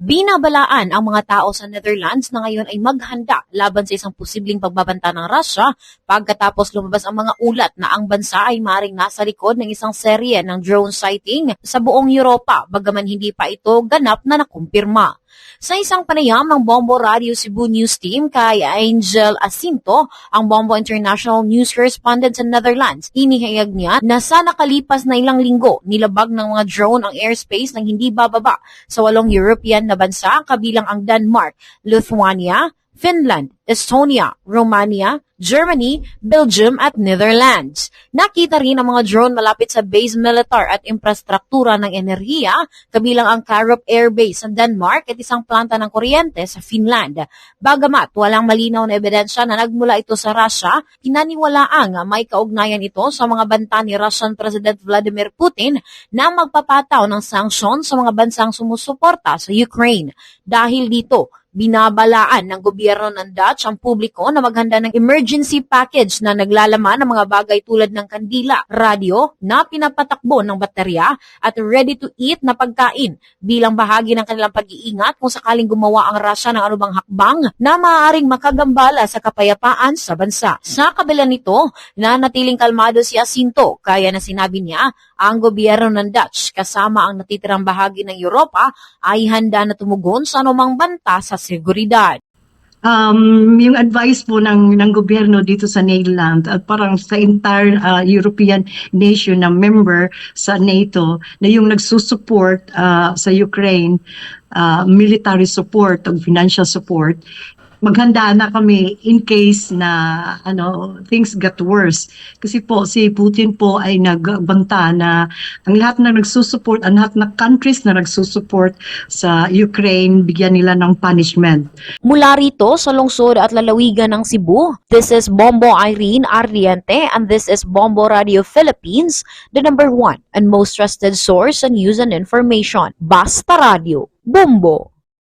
Binabalaan ang mga tao sa Netherlands na ngayon ay maghanda laban sa isang posibleng pagbabanta ng Russia pagkatapos lumabas ang mga ulat na ang bansa ay maring nasa likod ng isang serye ng drone sighting sa buong Europa bagaman hindi pa ito ganap na nakumpirma. Sa isang panayam ng Bombo Radio Cebu News Team kay Angel Asinto, ang Bombo International News Correspondent sa Netherlands, inihayag niya na sa nakalipas na ilang linggo, nilabag ng mga drone ang airspace ng hindi bababa sa walong European na bansa kabilang ang Denmark, Lithuania, Finland, Estonia, Romania, Germany, Belgium at Netherlands. Nakita rin ang mga drone malapit sa base militar at infrastruktura ng enerhiya, kabilang ang Karup Air Base sa Denmark at isang planta ng kuryente sa Finland. Bagamat walang malinaw na ebidensya na nagmula ito sa Russia, pinaniwalaang may kaugnayan ito sa mga banta ni Russian President Vladimir Putin na magpapataw ng sanksyon sa mga bansang sumusuporta sa Ukraine. Dahil dito, binabalaan ng gobyerno ng Dutch ang publiko na maghanda ng emergency package na naglalaman ng mga bagay tulad ng kandila, radyo na pinapatakbo ng baterya at ready-to-eat na pagkain bilang bahagi ng kanilang pag-iingat kung sakaling gumawa ang Russia ng anumang hakbang na maaaring makagambala sa kapayapaan sa bansa. Sa kabila nito, nanatiling kalmado si Jacinto kaya na sinabi niya ang gobyerno ng Dutch kasama ang natitirang bahagi ng Europa ay handa na tumugon sa anumang banta sa seguridad. um, yung advice po ng, ng gobyerno dito sa Netherlands at parang sa entire uh, European nation na member sa NATO na yung nagsusupport uh, sa Ukraine, uh, military support o financial support, maghanda na kami in case na ano things got worse kasi po si Putin po ay nagbanta na ang lahat na nagsusupport ang lahat na countries na nagsusupport sa Ukraine bigyan nila ng punishment Mula rito sa lungsod at lalawigan ng Cebu, this is Bombo Irene Arriente and this is Bombo Radio Philippines, the number one and most trusted source on news and information. Basta Radio. Bombo!